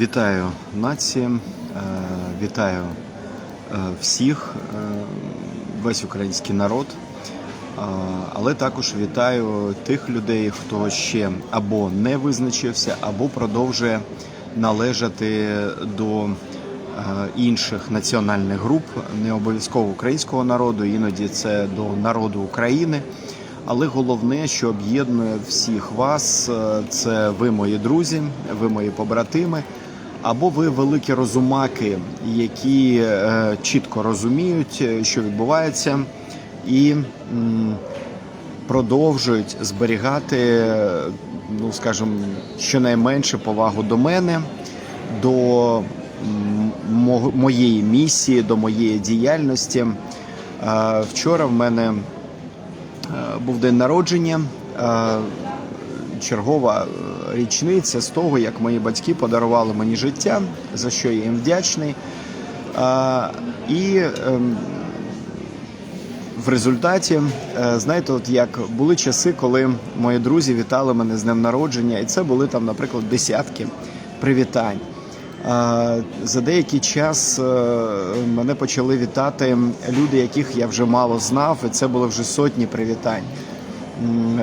Вітаю нації, е, вітаю е, всіх, е, весь український народ, але також вітаю тих людей, хто ще або не визначився, або продовжує належати до інших національних груп, не обов'язково українського народу, іноді це до народу України. Але головне, що об'єднує всіх вас, це ви мої друзі, ви мої побратими, або ви великі розумаки, які е, чітко розуміють, е, що відбувається, і продовжують зберігати, е, ну скажімо, щонайменше повагу до мене, до моєї місії, до моєї діяльності. Вчора в мене був день народження, чергова річниця з того, як мої батьки подарували мені життя, за що я їм вдячний. І ем, в результаті, е, знаєте, от як були часи, коли мої друзі вітали мене з днем народження, і це були там, наприклад, десятки привітань. За деякий час е, мене почали вітати люди, яких я вже мало знав, і це були вже сотні привітань.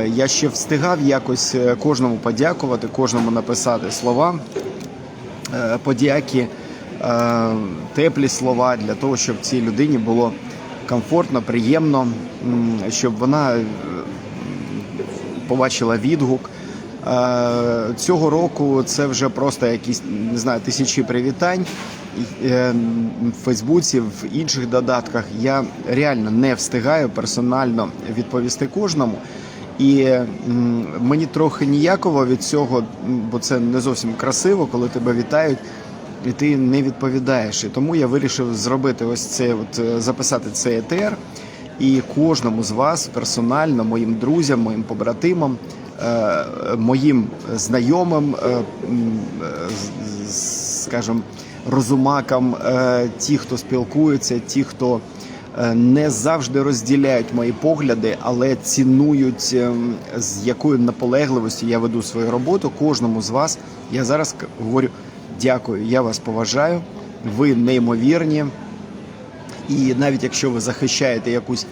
Я ще встигав якось е, кожному подякувати, кожному написати слова е, подяки, е, теплі слова для того, щоб цій людині було комфортно, приємно, щоб вона побачила відгук. Цього року це вже просто якісь не знаю тисячі привітань в Фейсбуці, в інших додатках. Я реально не встигаю персонально відповісти кожному. І мені трохи ніяково від цього, бо це не зовсім красиво, коли тебе вітають, і ти не відповідаєш. І тому я вирішив зробити ось це, от е, записати цей етер. І кожному з вас персонально, моїм друзям, моїм побратимам, е, моїм знайомим, е, скажімо, розумакам, ті, хто спілкується, ті, хто не завжди розділяють мої погляди, але цінують ем, з якою наполегливістю я веду свою роботу. Кожному з вас я зараз говорю дякую, я вас поважаю. Ви неймовірні. І навіть якщо ви захищаєте якусь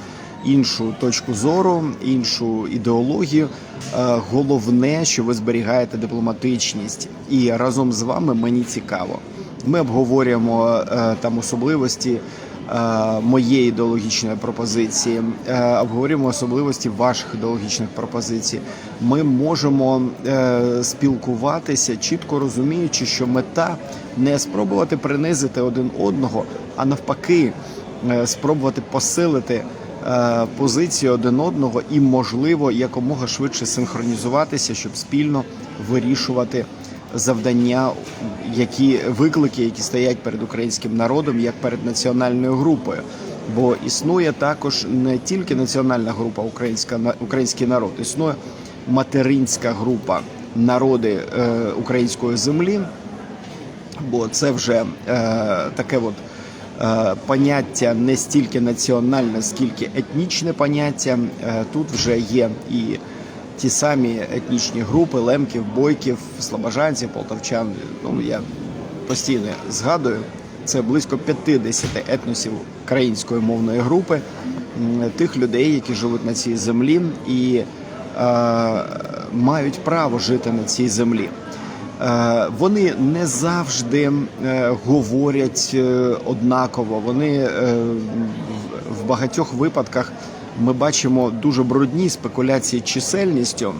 іншу точку зору, іншу ідеологію, е, головне, що ви зберігаєте дипломатичність, і разом з вами мені цікаво. Ми обговорюємо е, там особливості е, моєї ідеологічної пропозиції, е, обговорюємо особливості ваших ідеологічних пропозицій. Ми можемо е, спілкуватися, чітко розуміючи, що мета не спробувати принизити один одного, а навпаки, е, спробувати посилити е, позицію один одного і, можливо, якомога швидше синхронізуватися, щоб спільно вирішувати завдання, які виклики, які стоять перед українським народом, як перед національною групою. Бо існує також не тільки національна група українська український народ, існує материнська група народи е, української землі, бо це вже е, таке от е, поняття не стільки національне, скільки етнічне поняття. Е, тут вже є і ті самі етнічні групи лемків, бойків, слобожанців, полтавчан. Ну я постійно згадую. Це близько 50 етносів української мовної групи, тих людей, які живуть на цій землі і е, мають право жити на цій землі. Е, Вони не завжди е, говорять е, однаково. Вони в багатьох випадках ми бачимо дуже брудні спекуляції чисельністю.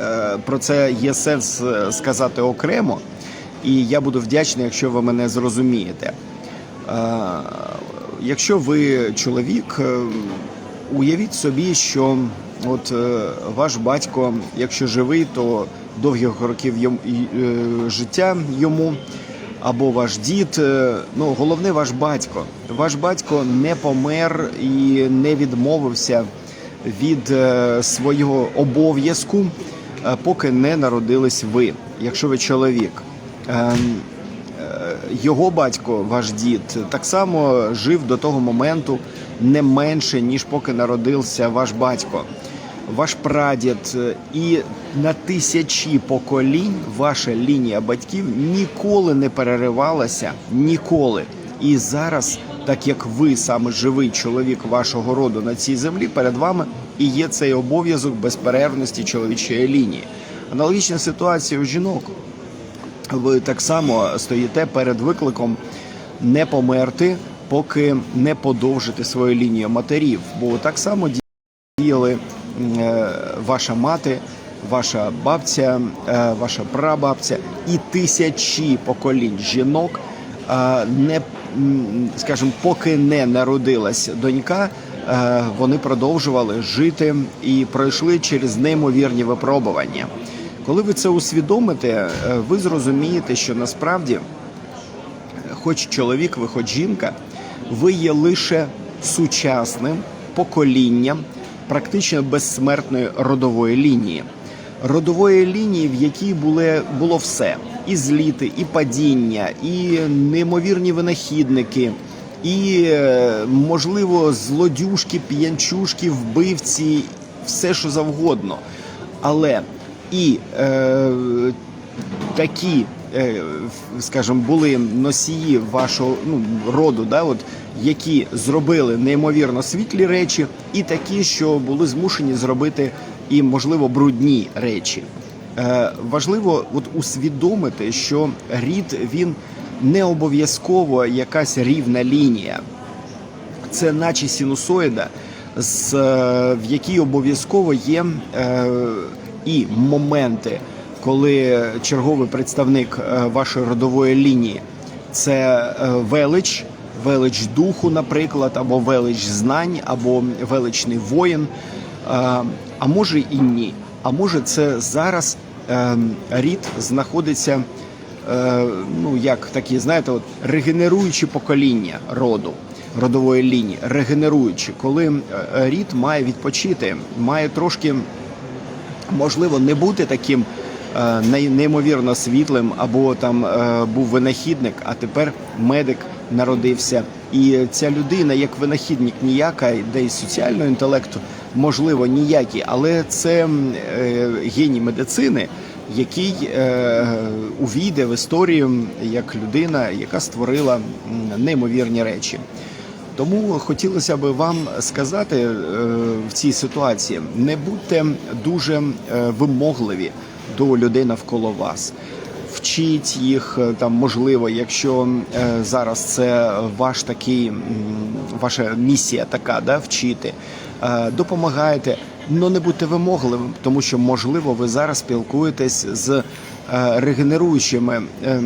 Е, Про це є сенс е, сказати окремо, і я буду вдячний, якщо ви мене зрозумієте. Е, Якщо ви чоловік, уявіть собі, що от ваш батько, якщо живий, то довгих років життя йому, або ваш дід, е, ну головне ваш батько. Ваш батько не помер і не відмовився від е, свого обов'язку, е, поки не народились ви, якщо ви чоловік. Ем, Його батько, ваш дід, так само жив до того моменту не менше, ніж поки народився ваш батько. Ваш прадід і на тисячі поколінь ваша лінія батьків ніколи не переривалася ніколи. І зараз, так як ви саме живий чоловік вашого роду на цій землі, перед вами і є цей обов'язок безперервності чоловічої лінії. Аналогічна ситуація у жінок. Ви так само стоїте перед викликом не померти, поки не подовжити свою лінію матерів. Бо так само діяли ваша мати, ваша бабця, е, ваша прабабця і тисячі поколінь жінок. е, Не скажімо, поки не народилась донька, е, вони продовжували жити і пройшли через неймовірні випробування. Коли ви це усвідомите, е, ви зрозумієте, що насправді хоч чоловік, ви хоч жінка, ви є лише сучасним поколінням практично безсмертної родової лінії. Родової лінії, в якій були, було все: і зліти, і падіння, і неймовірні винахідники, і, е, можливо, злодюшки, п'янчушки, вбивці, все що завгодно. Але і е, такі, скажімо, були носії вашого ну, роду, да, от, які зробили неймовірно світлі речі, і такі, що були змушені зробити і, можливо, брудні речі. Е, важливо от усвідомити, що рід він не обов'язково якась рівна лінія це наче синусоїда, з, е, в якій обов'язково є е, і моменти, коли черговий представник е, вашої родової лінії це е, велич, велич духу, наприклад, або велич знань, або величний воїн. Е, а може і ні. А може, це зараз рід знаходиться ну як такі, знаєте, от регенеруючі покоління роду, родової лінії, регенеруючі, коли рід має відпочити, має трошки можливо не бути таким неймовірно світлим, або там е, був винахідник, а тепер медик народився. І ця людина, як винахідник, ніяка, де й соціального інтелекту, можливо, ніякі, але це е, геній медицини, який е, увійде в історію як людина, яка створила неймовірні речі. Тому хотілося б вам сказати е, в цій ситуації: не будьте дуже е, вимогливі до людей навколо вас. Вчіть їх е, там, можливо, якщо е, зараз це ваш такий, ваша місія така, да, вчити, Е, допомагайте, але не будьте вимогливим, тому що можливо ви зараз спілкуєтесь з е, регенеруючими е,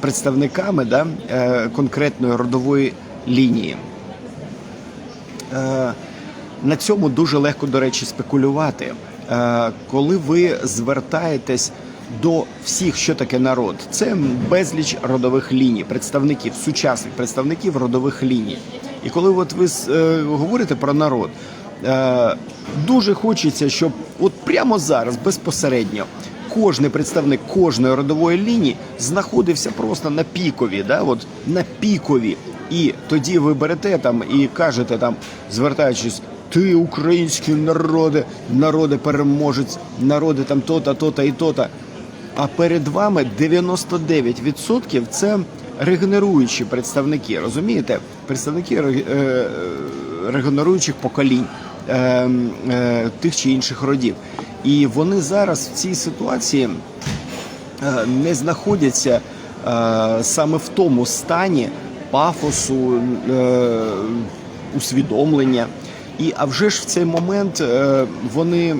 представниками да, е, конкретної родової лінії. Е, На цьому дуже легко, до речі, спекулювати. Е, Коли ви звертаєтесь до всіх, що таке народ, це безліч родових ліній, представників, сучасних представників родових ліній. І коли от ви е, говорите про народ, е, дуже хочеться, щоб от прямо зараз, безпосередньо, кожний представник кожної родової лінії знаходився просто на пікові, да, от на пікові. І тоді ви берете там і кажете там, звертаючись, ти український народи, народи переможець, народи там то-та, то-та і то-та. А перед вами 99% це регенеруючі представники, розумієте? Представники е, регенеруючих поколінь е, е, тих чи інших родів. І вони зараз в цій ситуації е, не знаходяться е, саме в тому стані пафосу, е, усвідомлення. І а вже ж в цей момент е, вони е,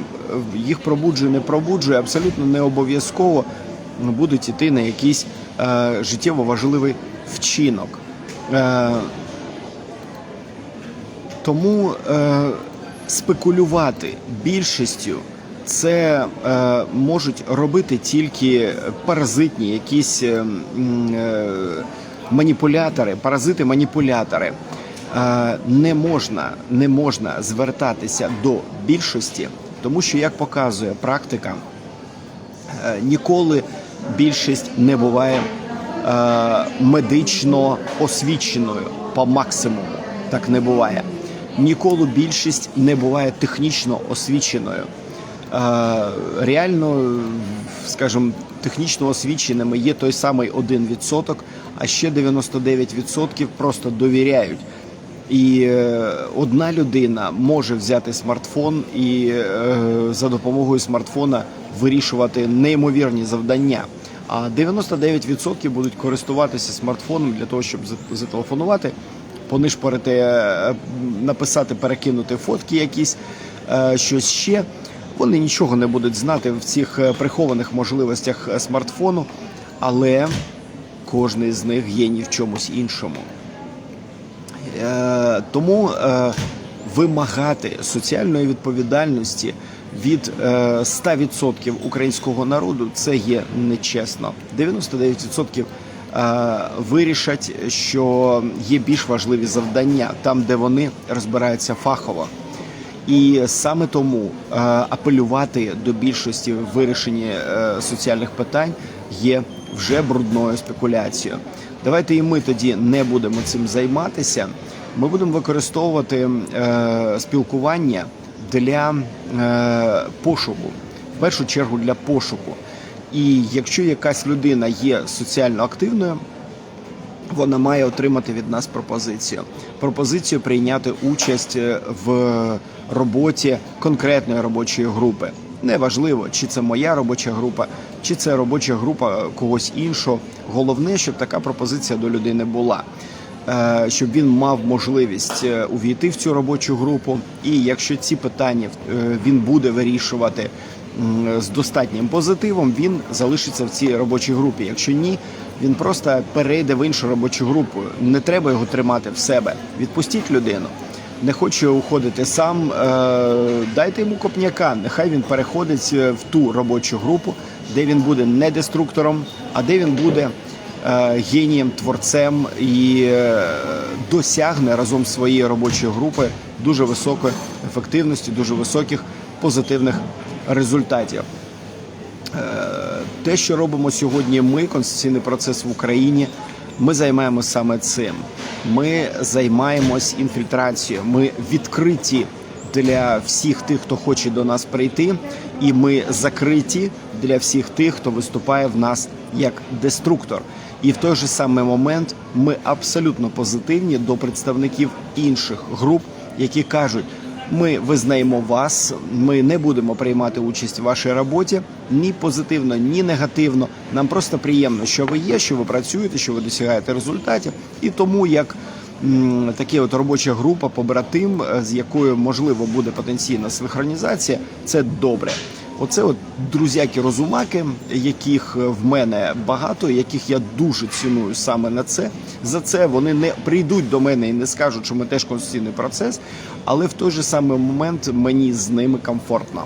їх пробуджує, не пробуджує, абсолютно не обов'язково будуть іти на якийсь життєво важливий вчинок. Тому спекулювати більшістю це е, можуть робити тільки паразитні якісь е, е, маніпулятори, паразити-маніпулятори. Е, не можна, не можна звертатися до більшості, тому що, як показує практика, е, ніколи більшість не буває е, медично освіченою по максимуму. Так не буває. ніколи більшість не буває технічно освіченою. Реально, скажімо, технічно освіченими є той самий 1%, а ще 99% просто довіряють. І е, одна людина може взяти смартфон і е, за допомогою смартфона вирішувати неймовірні завдання. А 99% будуть користуватися смартфоном для того, щоб зателефонувати, понишпорити, е, написати, перекинути фотки якісь, щось ще. Вони нічого не будуть знати в цих прихованих можливостях смартфону, але кожний з них геній в чомусь іншому. Е, Тому е, вимагати соціальної відповідальності від е, 100% українського народу це є нечесно. 99% е, вирішать, що є більш важливі завдання там, де вони розбираються фахово. І саме тому е, апелювати до більшості в вирішенні е, соціальних питань є вже брудною спекуляцією. Давайте і ми тоді не будемо цим займатися. Ми будемо використовувати е, спілкування для е, пошуку, в першу чергу для пошуку. І якщо якась людина є соціально активною, вона має отримати від нас пропозицію. Пропозицію прийняти участь е, в роботі конкретної робочої групи. Неважливо, чи це моя робоча група, чи це робоча група когось іншого. Головне, щоб така пропозиція до людини була. Е, Щоб він мав можливість е, увійти в цю робочу групу, і якщо ці питання е, він буде вирішувати з достатнім позитивом, він залишиться в цій робочій групі. Якщо ні, він просто перейде в іншу робочу групу. Не треба його тримати в себе. Відпустіть людину. Не хоче уходити сам, дайте йому копняка. Нехай він переходить в ту робочу групу, де він буде не деструктором, а де він буде е, генієм, творцем і е, досягне разом з своєю робочою групою дуже високої ефективності, дуже високих позитивних результатів. Е, Те, що робимо сьогодні, ми конституційний процес в Україні. Ми займаємося саме цим. Ми займаємось інфільтрацією. Ми відкриті для всіх тих, хто хоче до нас прийти, і ми закриті для всіх тих, хто виступає в нас як деструктор. І в той же самий момент ми абсолютно позитивні до представників інших груп, які кажуть. Ми визнаємо вас. Ми не будемо приймати участь в вашій роботі ні позитивно, ні негативно. Нам просто приємно, що ви є, що ви працюєте, що ви досягаєте результатів. І тому як м, таке от робоча група, побратим, з якою можливо буде потенційна синхронізація, це добре. Оце от друзяки-розумаки, яких е, в мене багато, яких я дуже ціную саме на це. За це вони не прийдуть до мене і не скажуть, що ми теж конституційний процес, але в той же самий момент мені з ними комфортно.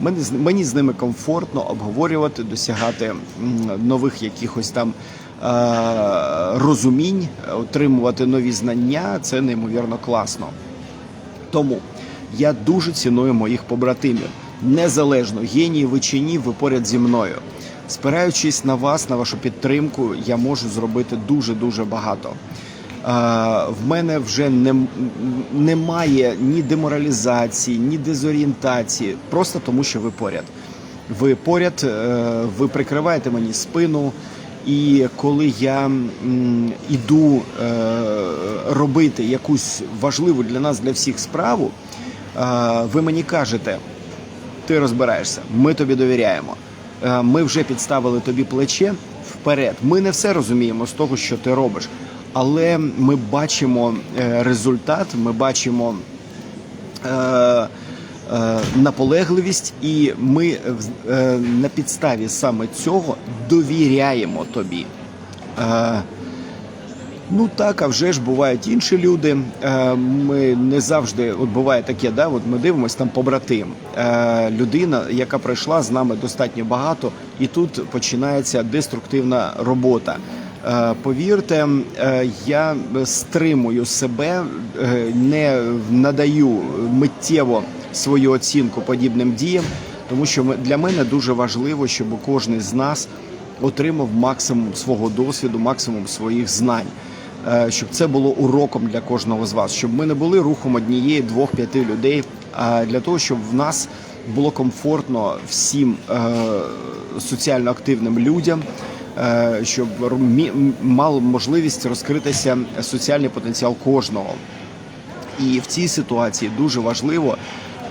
Мені, мені з ними комфортно обговорювати, досягати нових якихось там е- розумінь, отримувати нові знання. Це неймовірно класно. Тому я дуже ціную моїх побратимів. Незалежно, генії ви чи ні, ви поряд зі мною. Спираючись на вас, на вашу підтримку, я можу зробити дуже дуже багато. В мене вже не, немає ні деморалізації, ні дезорієнтації, просто тому що ви поряд. Ви поряд, е, ви прикриваєте мені спину. І коли я м, іду е, робити якусь важливу для нас, для всіх справу, е, ви мені кажете, ти розбираєшся, ми тобі довіряємо. Е, Ми вже підставили тобі плече вперед. Ми не все розуміємо з того, що ти робиш, але ми бачимо е, результат, ми бачимо е, наполегливість, і ми на підставі саме цього довіряємо тобі. Ну так, а вже ж бувають інші люди. Е, Ми не завжди от буває таке, да, от ми дивимося там побратим. Е, Людина, яка пройшла з нами достатньо багато, і тут починається деструктивна робота. Е, Повірте, я стримую себе, не надаю миттєво свою оцінку подібним діям, тому що для мене дуже важливо, щоб кожен з нас отримав максимум свого досвіду, максимум своїх знань. Е, щоб це було уроком для кожного з вас, щоб ми не були рухом однієї, двох, п'яти людей, а для того, щоб в нас було комфортно всім е, соціально активним людям. е, Щоб мав можливість розкритися соціальний потенціал кожного. І в цій ситуації дуже важливо,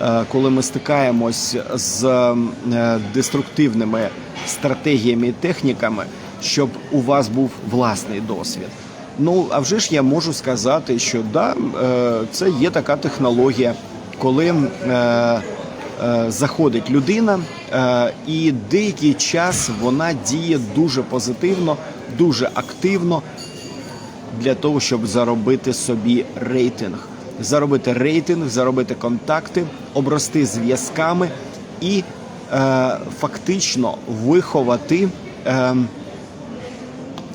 е, коли ми стикаємось з е, деструктивними стратегіями і техніками, щоб у вас був власний досвід. Ну а вже ж я можу сказати, що да, е, це є така технологія, коли е, е, заходить людина, і деякий час вона діє дуже позитивно, дуже активно для того, щоб заробити собі рейтинг. Заробити рейтинг, заробити контакти, обрости зв'язками і фактично виховати е,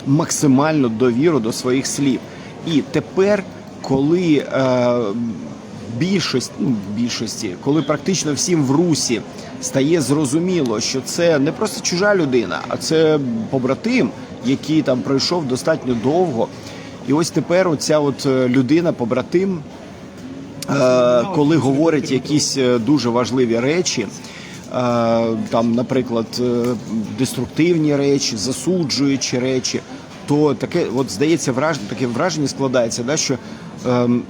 максимальну довіру до своїх слів. І тепер, коли е, більшість, ну, більшості, коли практично всім в русі стає зрозуміло, що це не просто чужа людина, а це побратим, який там пройшов достатньо довго. І ось тепер оця от е, людина, побратим, е, коли говорить якісь е, дуже важливі речі, е, там, наприклад, деструктивні речі, засуджуючі речі, то таке, от здається, враження, таке враження складається, да, що ем,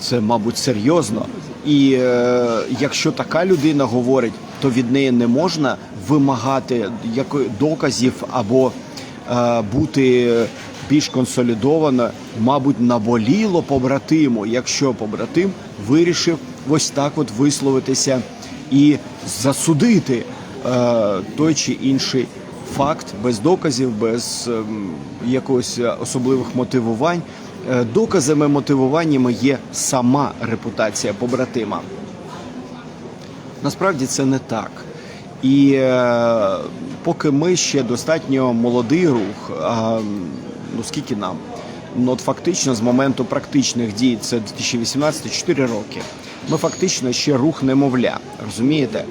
це, мабуть, серйозно. І е, якщо така людина говорить, то від неї не можна вимагати якої доказів або е, бути більш консолідовано, мабуть, наболіло побратиму, якщо побратим вирішив ось так от висловитися і засудити е, той чи інший факт без доказів, без ем, якогось особливих мотивувань. Е, Доказами мотивуваннями є сама репутація побратима. Насправді це не так. І е, поки ми ще достатньо молодий рух, а, ну скільки нам? Ну, от фактично з моменту практичних дій, це 2018 4 роки. Ми фактично ще рух немовля. Розумієте?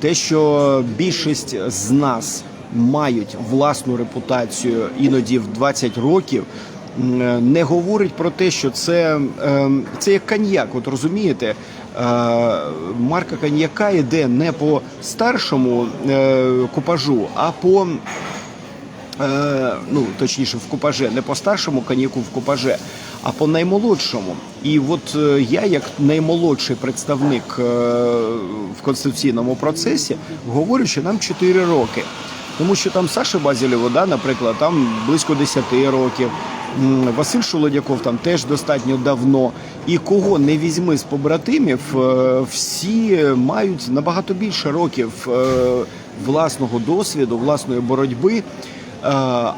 Те, що більшість з нас мають власну репутацію іноді в 20 років, не говорить про те, що це, е, це як коньяк. От розумієте, е, марка коньяка йде не по старшому е, купажу, а по е, ну точніше в купаже, не по старшому коньяку в купаже, а по наймолодшому. І от е, я, як наймолодший представник е, в конституційному процесі, говорю, що нам 4 роки. Тому що там Саша Базілєва, да, наприклад, там близько 10 років. Василь Шолодяков там теж достатньо давно. І кого не візьми з побратимів, е, всі мають набагато більше років е, власного досвіду, власної боротьби. Е,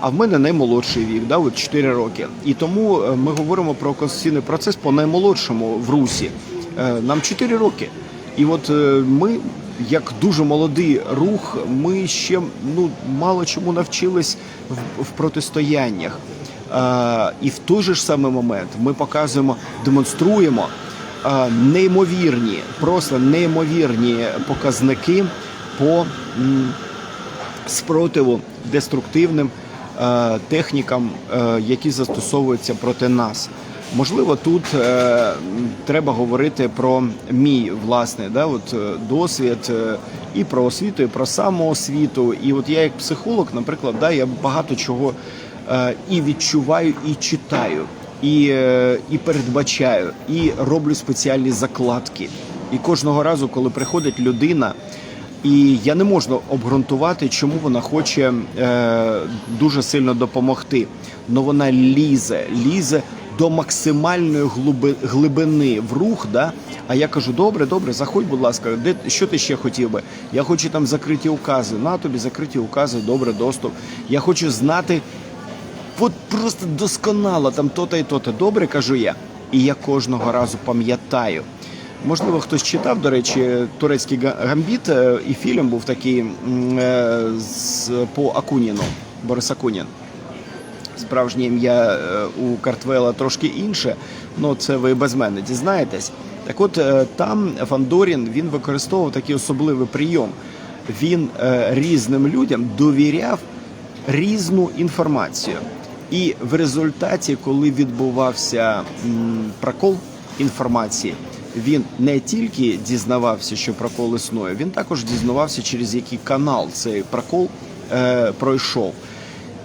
А в мене наймолодший вік, да, от 4 роки. І тому ми говоримо про конституційний процес по наймолодшому в Русі. Нам 4 роки. І от ми, як дуже молодий рух, ми ще ну, мало чому навчились в, в протистояннях. Е, І в той же ж самий момент ми показуємо, демонструємо е, неймовірні, просто неймовірні показники по м, спротиву деструктивним е, технікам, е, які застосовуються проти нас. Можливо, тут е, треба говорити про мій власний да, от, е, досвід е, і про освіту, і про самоосвіту. І от я як психолог, наприклад, да, я багато чого е, і відчуваю, і читаю, і, е, і передбачаю, і роблю спеціальні закладки. І кожного разу, коли приходить людина, і я не можу обґрунтувати, чому вона хоче е, дуже сильно допомогти. Но вона лізе, лізе до максимальної глиби, глибини в рух. Да? А я кажу: добре, добре, заходь, будь ласка, де що ти ще хотів би? Я хочу там закриті укази. На тобі закриті укази, добре, доступ. Я хочу знати. От просто досконало там то-то і то-то. Добре, кажу я. І я кожного разу пам'ятаю. Можливо, хтось читав, до речі, турецький га- гамбіт, е, і фільм був такий е, з, по Акуніну, Борис Акунін. Справжнє ім'я е, у Картвела трошки інше, але це ви без мене дізнаєтесь. Так от е, там Фандорін він використовував такий особливий прийом. Він е, різним людям довіряв різну інформацію. І в результаті, коли відбувався прокол інформації, він не тільки дізнавався, що прокол існує, він також дізнавався, через який канал цей прокол пройшов.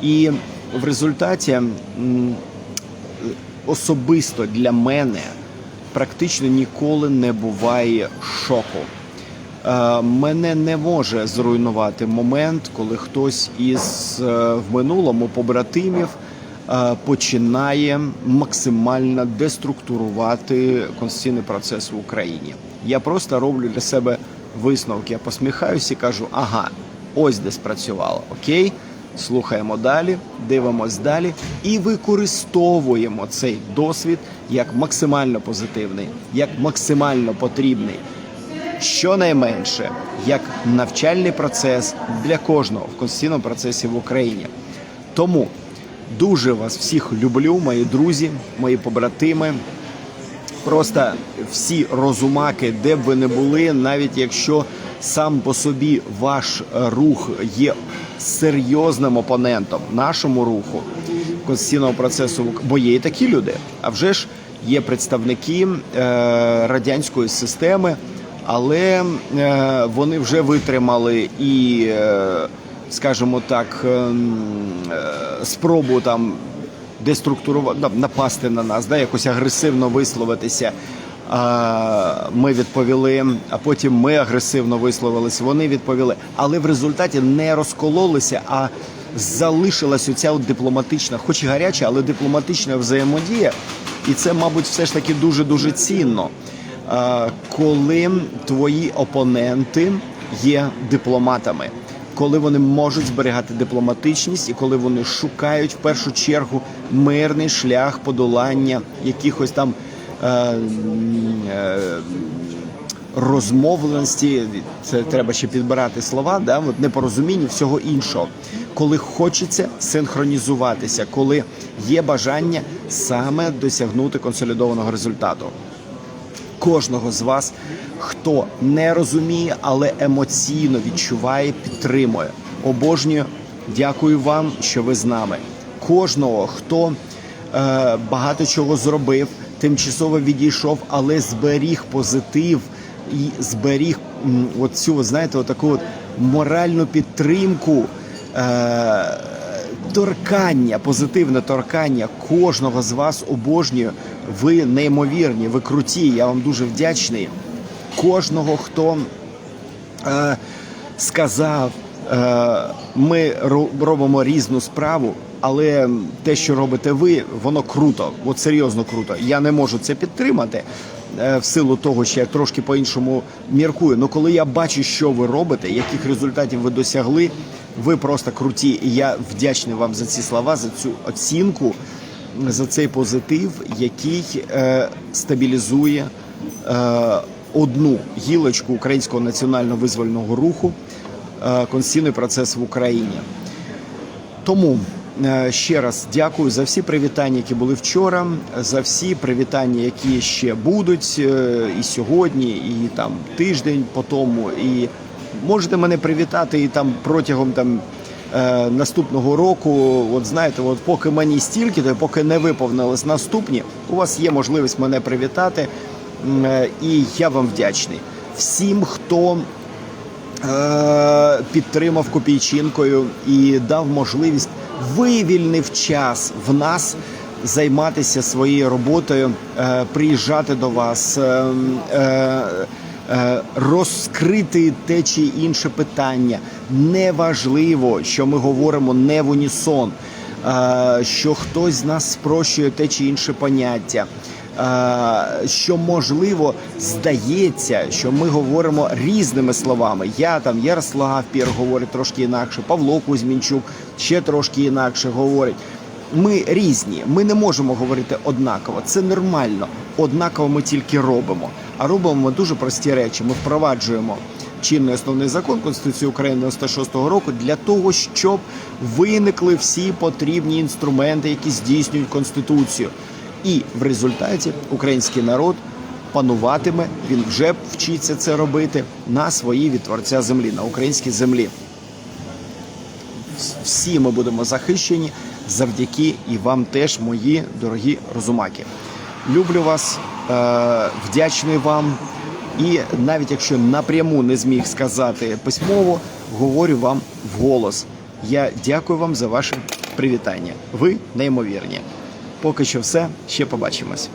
І в результаті особисто для мене практично ніколи не буває шоку. Е, Мене не може зруйнувати момент, коли хтось із е, в минулому побратимів е, починає максимально деструктурувати конституційний процес в Україні. Я просто роблю для себе висновки. Я посміхаюся і кажу: ага, ось де спрацювало. Окей, слухаємо далі, дивимось далі і використовуємо цей досвід як максимально позитивний, як максимально потрібний щонайменше як навчальний процес для кожного в конституційному процесі в Україні. Тому дуже вас всіх люблю, мої друзі, мої побратими. Просто всі розумаки, де б ви не були, навіть якщо сам по собі ваш е, рух є серйозним опонентом нашому руху конституційного процесу, бо є і такі люди. А вже ж є представники е, радянської системи, але е, вони вже витримали і, е, скажімо так, ем, е, спробу там деструктурувати, напасти на нас, да, якось агресивно висловитися. Ми відповіли, а потім ми агресивно висловилися. Вони відповіли, але в результаті не розкололися, а залишилась оця от дипломатична, хоч і гаряча, але дипломатична взаємодія. І це, мабуть, все ж таки дуже дуже цінно. Коли твої опоненти є дипломатами коли вони можуть зберігати дипломатичність і коли вони шукають в першу чергу мирний шлях подолання якихось там розмовленості, це треба ще підбирати слова, да, от непорозуміння всього іншого. Коли хочеться синхронізуватися, коли є бажання саме досягнути консолідованого результату кожного з вас, хто не розуміє, але емоційно відчуває, підтримує. Обожнюю, дякую вам, що ви з нами. Кожного, хто е, багато чого зробив, тимчасово відійшов, але зберіг позитив і зберіг оцю, знаєте, отаку от моральну підтримку. Е, торкання, позитивне торкання кожного з вас обожнюю. Ви неймовірні, ви круті. Я вам дуже вдячний. Кожного, хто е, сказав, ми робимо різну справу, але те, що робите ви, воно круто, от серйозно круто. Я не можу це підтримати е, в силу того, що я трошки по-іншому міркую. Ну коли я бачу, що ви робите, яких результатів ви досягли, ви просто круті. І я вдячний вам за ці слова, за цю оцінку, за цей позитив, який е, стабілізує е, одну гілочку українського національно визвольного руху, е, конституційний процес в Україні. Тому е, ще раз дякую за всі привітання, які були вчора, за всі привітання, які ще будуть е, і сьогодні, і там тиждень по тому. І можете мене привітати і там протягом там. е, Наступного року, от знаєте, от поки мені стільки, то поки не виповнились наступні, у вас є можливість мене привітати, е, і я вам вдячний всім, хто е, підтримав копійчинкою і дав можливість вивільнив час в нас займатися своєю роботою, е, приїжджати до вас, е, е, е, розкрити те чи інше питання. Неважливо, що ми говоримо не в унісон, е, що хтось з нас спрощує те чи інше поняття. Е, що можливо здається, що ми говоримо різними словами. Я там Ярослав Пір говорить трошки інакше, Павло Кузьмінчук ще трошки інакше говорить. Ми різні, ми не можемо говорити однаково. Це нормально. Однаково ми тільки робимо. А робимо ми дуже прості речі. Ми впроваджуємо чинний основний закон Конституції України 96-го року для того, щоб виникли всі потрібні інструменти, які здійснюють конституцію. І в результаті український народ пануватиме, він вже вчиться це робити на своїй від творця землі, на українській землі. Всі ми будемо захищені завдяки і вам теж, мої дорогі розумаки. Люблю вас, е, вдячний вам. І навіть якщо напряму не зміг сказати письмово, говорю вам вголос. Я дякую вам за ваше привітання. Ви неймовірні. Поки що все. Ще побачимось.